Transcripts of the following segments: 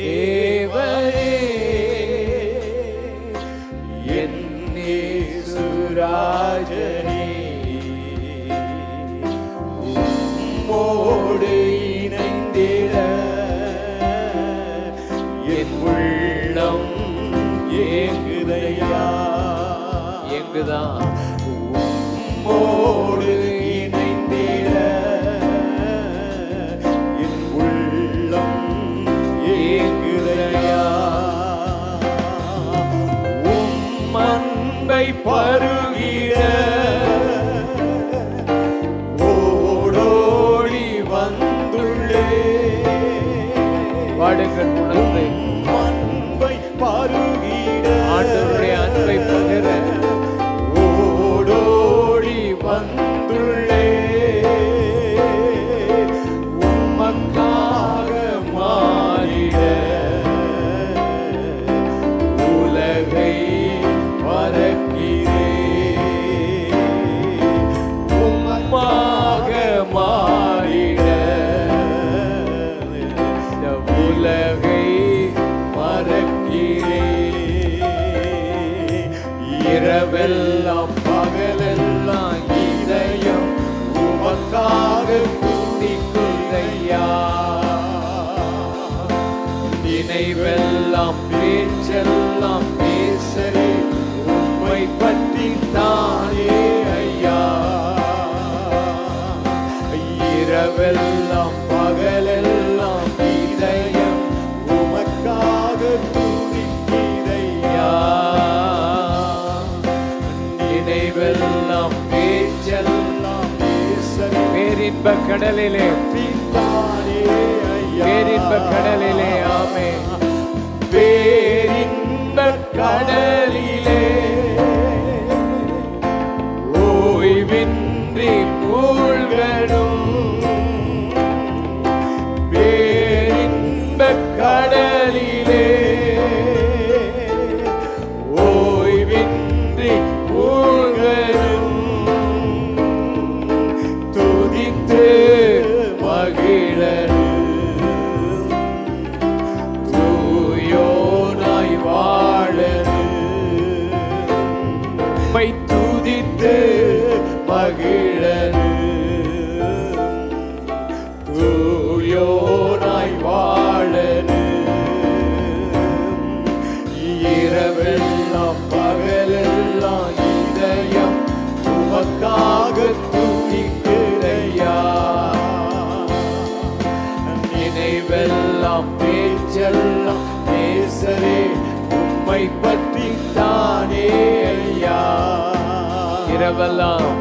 தேவரே என் சுராஜனே உம்மோடு இணைந்திட என் உள்ளம் ஏங்குதையா? எங்குதான் பேச்செல்லாம் பேசலே உம்மை பற்றி தானே ஐயா. இரவெல்லாம் பகலெல்லாம் இதயம் உமக்காக துடிக்கிறையா நினைவெல்லாம் பேச்செல்லாம் பேசலே பேரின்ப கடலிலே. பேரின்ப கடலிலே ஆமே உம்மை துதித்து மகிழனு. தூயோனாய் வாழனு. இரவெல்லாம் பகலெல்லாம் இதயம் உமக்காக துதிக்கிறையா. நினைவெல்லாம் பேச்செல்லாம் பேசவே உம்மை பற்றி தானே. இரவெல்லாம்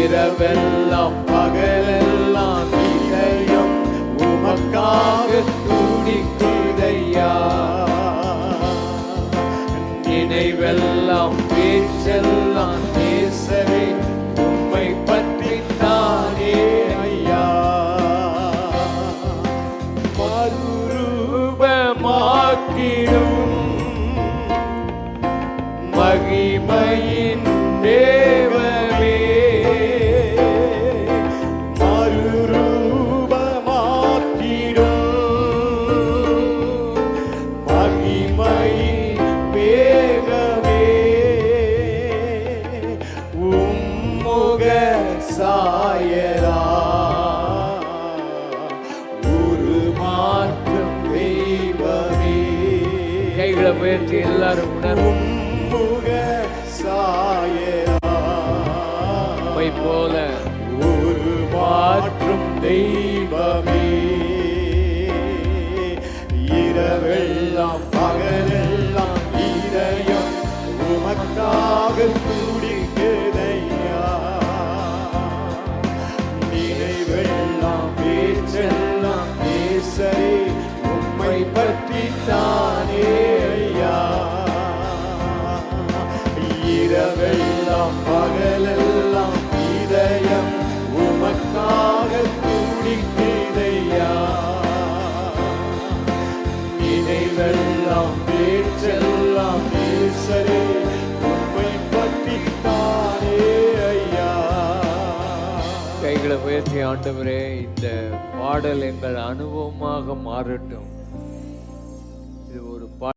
இரவெல்லாம் பகலெல்லாம் இதயம் உமக்காக துடிக்குதையா. நினைவெல்லாம் பேச்செல்லாம் உயர்த்தி எல்லாரும் உணர்வும் போல ஒரு மாற்றும் தெய்வமே. இரவெல்லாம் பகலெல்லாம் இதயம் உமக்காக துடிக்குதையா நினைவெல்லாம் பேச்செல்லாம் பேசலே உம்மை பற்றி தானே ஐயா? கைகளை உயர்த்தி ஆண்டவரே இந்த பாடல் எங்கள் அனுபவமாக மாறட்டும்.